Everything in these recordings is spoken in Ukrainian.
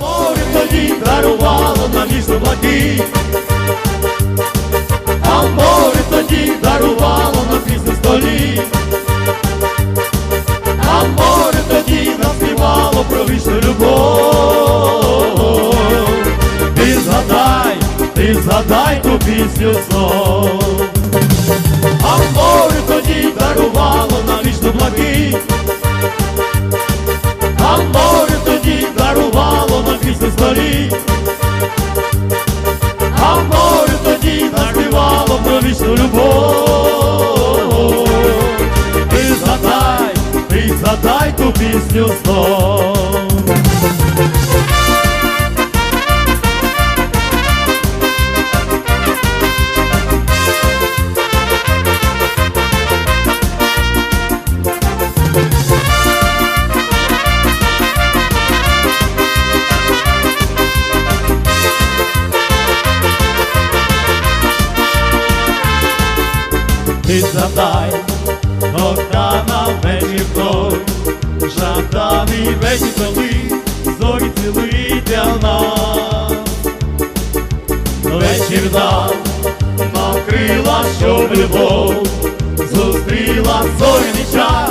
Море тоді дарувало на місто блакить. А море тоді дарувало на пісню столі. А море тоді наспівало про вічну любов. Ти згадай, ти згадай ту пісню знов. А море тоді дарувало на вічну блакить. Дарувало на пісню столі. А тоді наспівало про вічну любов. Ти згадай, ти згадай ту пісню знов. Ти задай, одна на вечір той, жаданий вечір коли зорі цілий для нас. Вечір дав нам крила, щоб любов. Зустріла зоряний час,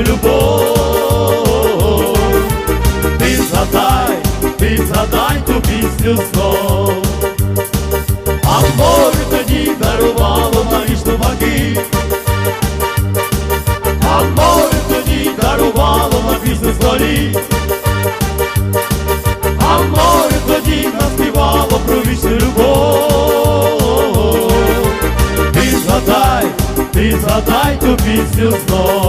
любов. Ти згадай, ти згадай ту пісню знов. А море тоді дарувало на вічну ваги. А море тоді дарувало на пісню столі. А море тоді наспівало про вічну любов. Ти згадай, ти згадай ту пісню знов.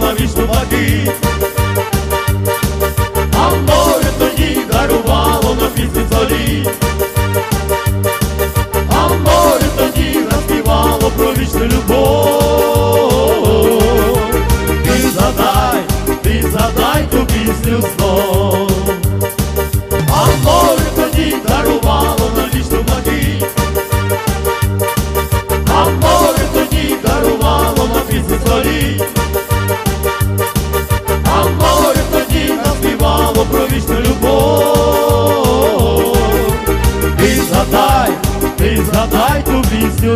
На вічну води. А море тоді дарувало на пісні зорі. А море тоді наспівало про вічну любов. Ai, tu viste